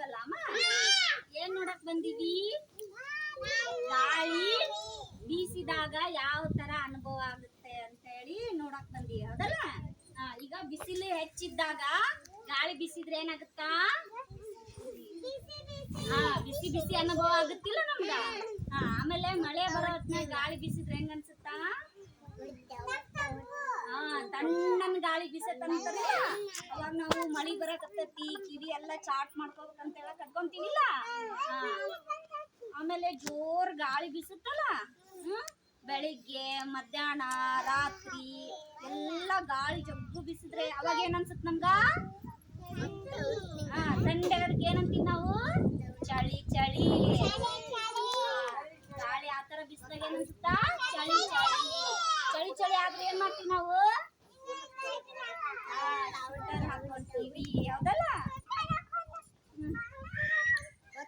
ಬಂದೀವಲ್ಲ ಅಮ್ಮ? ಏನ್ ನೋಡಕ್ ಬಂದಿವಿ ಗಾಳಿ ಬೀಸಿದಾಗ ಯಾವ ತರ ಅನುಭವ ಆಗುತ್ತೆ ಅಂತ ಹೇಳಿ ನೋಡಕ್ ಬಂದಿವಿ ಹೌದಲ್ಲ? ಈಗ ಬಿಸಿಲು ಹೆಚ್ಚಿದ್ದಾಗ ಗಾಳಿ ಬೀಸಿದ್ರೆ ಏನಾಗುತ್ತಾ? ಹಾ ಬಿಸಿ ಬಿಸಿ ಅನುಭವ ಆಗುತ್ತಿಲ್ಲ ನಮ್ಗ? ಆಮೇಲೆ ಮಳೆ ಬರೋ ಹೊತ್ನಾಗ ಗಾಳಿ ಬೀಸಿದ್ರೆ ಹೆಂಗ ಅನ್ಸುತ್ತಾ? ಹಾ ತಣ್ಣನ ಗಾಳಿ ಬೀಸತ್ತಂತಾರಲ್ಲ ಮಳಿ ಬರಾಕತ್ತೈತಿ ಕಿವಿ ಎಲ್ಲ ಚಾಟ್ ಮಾಡ್ಕೋಬೇಕಂತ ಹೇಳ ಕಟ್ಕೊಂತೀನಿಲ್ಲ ಆಮೇಲೆ ಜೋರ್ ಗಾಳಿ ಬೀಸುತ್ತಲ್ಲ? ಬೆಳಿಗ್ಗೆ, ಮಧ್ಯಾಹ್ನ, ರಾತ್ರಿ ಎಲ್ಲ ಗಾಳಿ ಜಗ್ಗು ಬೀಸಿದ್ರೆ ಅವಾಗ ಏನ್ ಅನ್ಸುತ್ತೆ ನಮ್ಗ ತಂಡಗದಕ್ಕೆ ಏನಂತೀವಿ ನಾವು? ಚಳಿ ಚಳಿ. ಗಾಳಿ ಆತರ ಬಿಸಿದಾಗ ಏನನ್ಸುತ್ತಾ? ಚಳಿ ಚಳಿ. ಚಳಿ ಚಳಿ ಆದ್ರೆ ಏನ್ ಮಾಡ್ತೀವಿ ನಾವು?